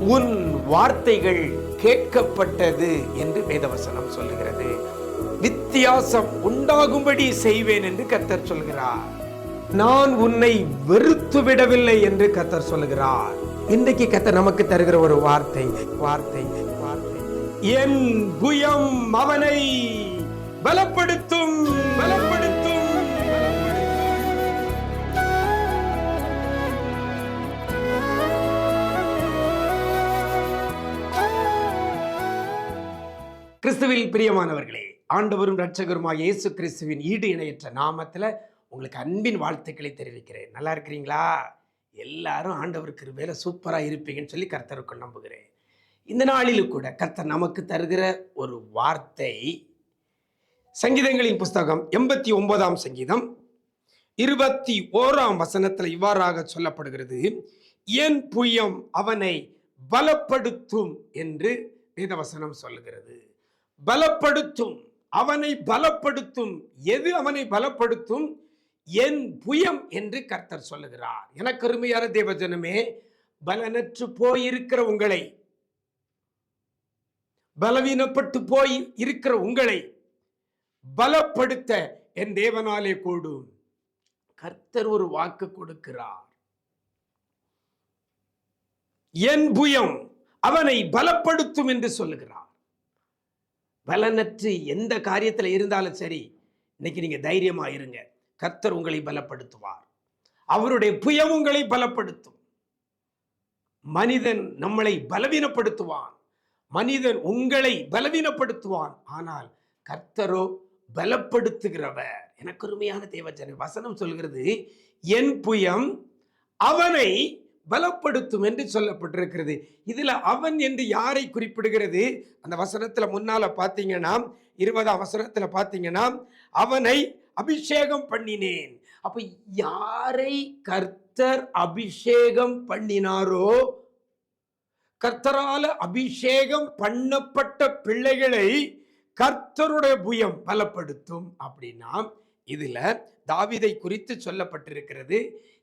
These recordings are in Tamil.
உன் வார்த்தைகள் கேட்கப்பட்டது என்று வேதவசனம் சொல்லுகிறது. வித்தியாசம் உண்டாகும்படி செய்வேன் என்று கத்தர் சொல்கிறார். நான் உன்னை வெறுத்து விடவில்லை என்று கத்தர் சொல்லுகிறார். இன்றைக்கு கத்தர் நமக்கு தருகிற ஒரு வார்த்தை வார்த்தை வார்த்தை. என் புயம் அவனை பலப்படுத்தும் பலப்படுத்தும். கிறிஸ்துவில் பிரியமானவர்களே ஆண்டவரும் ரட்சகருமா இயேசு கிறிஸ்துவின் ஈடு இணையற்ற நாமத்தில் உங்களுக்கு அன்பின் வாழ்த்துக்களை தெரிவிக்கிறேன். நல்லா இருக்கிறீங்களா? எல்லாரும் ஆண்டவருக்கு வேலை சூப்பராக இருப்பீங்கன்னு சொல்லி கர்த்தருக்குள் நம்புகிறேன். இந்த நாளிலும் கூட கர்த்தர் நமக்கு தருகிற ஒரு வார்த்தை சங்கீதங்களின் புஸ்தகம் எண்பத்தி ஒன்பதாம் சங்கீதம் இருபத்தி ஓராம் வசனத்தில் இவ்வாறாக சொல்லப்படுகிறது என் புயம் அவனை பலப்படுத்தும் என்று வேதவசனம் சொல்லுகிறது. பலப்படுத்தும். அவனை பலப்படுத்தும். எது அவனை பலப்படுத்தும்? என் புயம் என்று கர்த்தர் சொல்லுகிறார். எனக்கு அருமையான தேவஜனமே பலனற்று போயிருக்கிற உங்களை பலவீனப்பட்டு போய் இருக்கிற உங்களை பலப்படுத்த என் தேவனாலே கூடும். கர்த்தர் ஒரு வாக்கு கொடுக்கிறார். என் புயம் அவனை பலப்படுத்தும் என்று சொல்லுகிறார். பலனற்று எந்த காரியத்தில் இருந்தாலும் சரி இன்னைக்கு நீங்கள் தைரியமாக இருங்க. கர்த்தர் உங்களை பலப்படுத்துவார். அவருடைய புயம் உங்களை பலப்படுத்தும். மனிதன் நம்மளை பலவீனப்படுத்துவான். மனிதன் உங்களை பலவீனப்படுத்துவான். ஆனால் கர்த்தரோ பலப்படுத்துகிறவர். எனக்கு அருமையான தேவச்சனை வசனம் சொல்கிறது என் புயம் அவனை பலப்படுத்தும் என்று சொல்லப்பட்டிருக்கிறது. இதில் அவன் என்று யாரை குறிப்பிடுகிறது? அந்த வசனத்தில் முன்னால் பார்த்தீங்கன்னா இருபதாம் வசனத்தில் பார்த்தீங்கன்னா அவனை அபிஷேகம் பண்ணினேன். அப்போ யாரை கர்த்தர் அபிஷேகம் பண்ணினாரோ கர்த்தரால் அபிஷேகம் பண்ணப்பட்ட பிள்ளைகளை கர்த்தருடைய புயம் பலப்படுத்தும் அப்படின்னா இதில் தாவிதை குறித்து சொல்லப்பட்டிருக்கிறது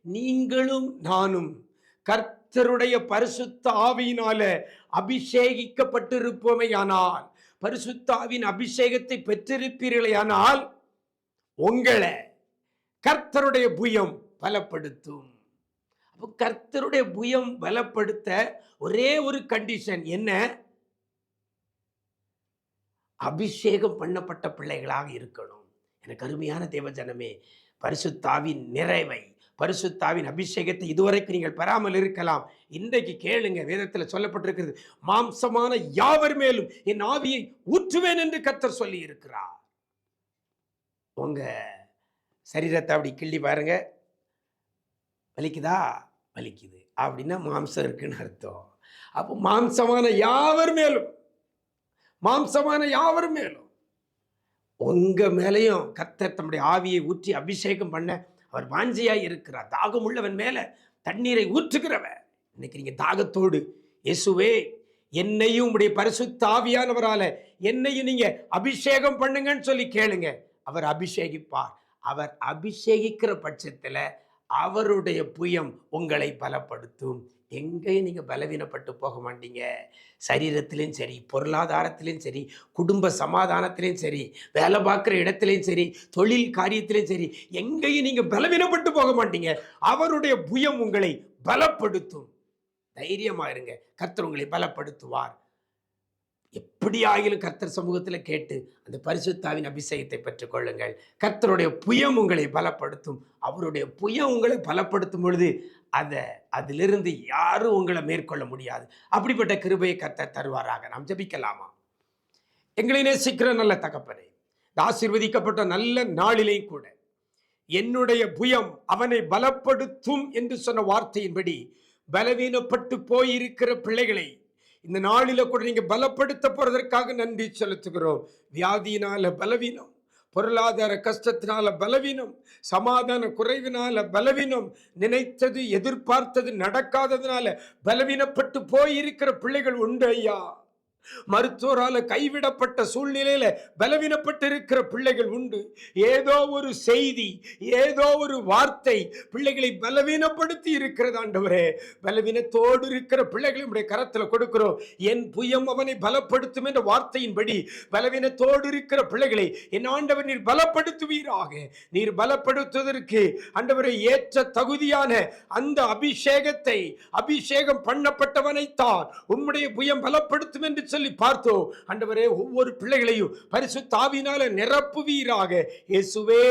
நீங்களும் நானும் கர்த்தருடைய பரிசுத்த ஆவியினால அபிஷேகிக்கப்பட்டிருப்போமையானால் பரிசுத்தாவின் அபிஷேகத்தை பெற்றிருப்பீர்களேயானால் உங்களை கர்த்தருடைய புயம் பலப்படுத்தும். அப்போ கர்த்தருடைய புயம் பலப்படுத்த ஒரே ஒரு கண்டிஷன் என்ன? அபிஷேகம் பண்ணப்பட்ட பிள்ளைகளாக இருக்கணும். எனக்கு அருமையான தேவஜனமே பரிசுத்தாவின் நிறைவை பரிசுத்தாவின் அபிஷேகத்தை இதுவரைக்கும் நீங்கள் பெறாமல் இருக்கலாம். இன்றைக்கு கேளுங்க வேதத்தில் சொல்லப்பட்டிருக்கிறது மாம்சமான யாவர் மேலும் என் ஆவியை ஊற்றுவேன் என்று கத்தர் சொல்லி இருக்கிறார் உங்க சரீரத்தை அப்படி கிள்ளி பாருங்க. வலிக்குதா? வலிக்குது. அப்படின்னா மாம்சம் இருக்குன்னு அர்த்தம். அப்போ மாம்சமான யாவர் மேலும்? மாம்சமான யாவர் மேலும்? உங்க மேலையும் கத்தர் தம்முடைய ஆவியை ஊற்றி அபிஷேகம் பண்ண அவர் வாஞ்சியாய் இருக்கிறார். தாகம் உள்ளவன் மேலே தண்ணீரை ஊற்றுகிறவர். இன்னைக்கு நீங்கள் தாகத்தோடு இயேசுவே என்னையும் உடைய பரிசுத்த ஆவியானவரால என்னையும் நீங்க அபிஷேகம் பண்ணுங்கன்னு சொல்லி கேளுங்க. அவர் அபிஷேகிப்பார். அவர் அபிஷேகிக்கிற பட்சத்தில் அவருடைய புயம் உங்களை பலப்படுத்தும். எங்கேயும் நீங்கள் பலவீனப்பட்டு போக மாட்டீங்க. சரீரத்திலையும் சரி பொருளாதாரத்திலையும் சரி குடும்ப சமாதானத்திலையும் சரி வேலை பார்க்குற இடத்துலையும் சரி தொழில் காரியத்திலையும் சரி எங்கேயும் நீங்கள் பலவீனப்பட்டு போக மாட்டீங்க. அவருடைய புயம் உங்களை பலப்படுத்தும். தைரியமாக இருங்க. கர்த்தர் உங்களை பலப்படுத்துவார். எப்படி ஆகிலும் கர்த்தர் சமூகத்தில் கேட்டு அந்த பரிசுத்தாவின் அபிஷேகத்தை பெற்றுக்கொள்ளுங்கள் கர்த்தருடைய புயம் உங்களை பலப்படுத்தும். அவருடைய புயம் உங்களை பலப்படுத்தும் பொழுது அதை அதிலிருந்து யாரும் உங்களை மேற்கொள்ள முடியாது. அப்படிப்பட்ட கிருபையை கர்த்தர் தருவாராக. நாம் ஜபிக்கலாமா? எங்களை நேசிக்கிற நல்ல தகப்பனே ஆசீர்வதிக்கப்பட்ட நல்ல நாளிலையும் கூட என்னுடைய புயம் அவனை பலப்படுத்தும் என்று சொன்ன வார்த்தையின்படி பலவீனப்பட்டு போயிருக்கிற பிள்ளைகளை இந்த நாளில் கூட நீங்கள் பலப்படுத்த போகிறதற்காக நன்றி செலுத்துகிறோம். வியாதியினால பலவீனம் பொருளாதார கஷ்டத்தினால பலவீனம் சமாதான குறைவினால பலவீனம் நினைத்தது எதிர்பார்த்தது நடக்காததுனால பலவீனப்பட்டு போயிருக்கிற பிள்ளைகள் உண்டு ஐயா. மருத்துவரால கைவிடப்பட்ட சூழ்நிலையில பலவீனப்பட்டிருக்கிற பிள்ளைகள் உண்டு. ஏதோ ஒரு செய்தி ஏதோ ஒரு வார்த்தை பிள்ளைகளை பலவீனப்படுத்தி இருக்கிறது ஆண்டவரே. பலவீனத்தோடு இருக்கிற பிள்ளைகளை உடைய கொடுக்கிறோம். என் புயம் அவனை பலப்படுத்தும் என்ற வார்த்தையின்படி பலவீனத்தோடு இருக்கிற பிள்ளைகளை என் ஆண்டவர் நீர் பலப்படுத்துவீராக. நீர் பலப்படுத்துவதற்கு ஆண்டவரை ஏற்ற தகுதியான அந்த அபிஷேகத்தை அபிஷேகம் பண்ணப்பட்டவனைத்தான் உம்முடைய புயம் பலப்படுத்தும் என்று சொல்லி பார்த்தோம் ஆண்டவரே ஒவ்வொரு பிள்ளைகளையும் பரிசு தாவினால நிரப்புவீராக. இயேசுவே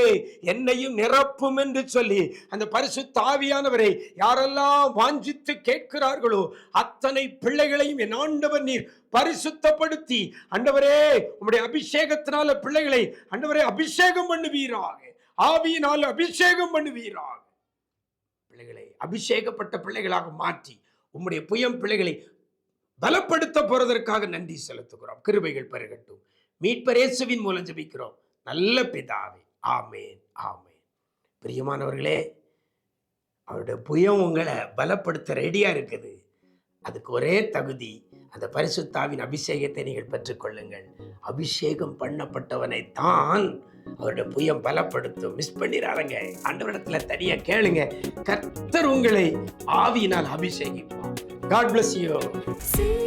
என்னையும் நிரப்பும் என்று சொல்லி அந்த பரிசு தாவியானவரை யாரெல்லாம் வாஞ்சித்து கேட்கிறார்களோ அத்தனை பிள்ளைகளையும் என் ஆண்டவர் நீர் பரிசுத்தப்படுத்தி அண்டவரே உங்களுடைய அபிஷேகத்தினால பிள்ளைகளை அண்டவரே அபிஷேகம் பண்ணுவீராக. ஆவியினால் அபிஷேகம் பண்ணுவீராக. பிள்ளைகளை அபிஷேகப்பட்ட பிள்ளைகளாக மாற்றி உம்முடைய புயம் பிள்ளைகளை பலப்படுத்த போறதற்காக நன்றி செலுத்துகிறோம். கிருபைகள் பெருகட்டும். மீட்பரேசுவின் மூலம் ஜபிக்கிறோம். நல்ல பிதாவே. ஆமேன் ஆமேன். பிரியமானவர்களே அவருடைய புயம் உங்களை பலப்படுத்த ரெடியா இருக்குது. அதுக்கு ஒரே தகுதி அந்த பரிசுத்தாவின் அபிஷேகத்தை நீங்கள் பெற்றுக்கொள்ளுங்கள். அபிஷேகம் பண்ணப்பட்டவனை தான் அவருடைய புயம் பலப்படுத்தும். மிஸ் பண்ணிடாதங்க. ஆண்டவரிடத்துல தனியா கேளுங்க. கர்த்தர் உங்களை ஆவியினால் அபிஷேகிப்பார். God bless you.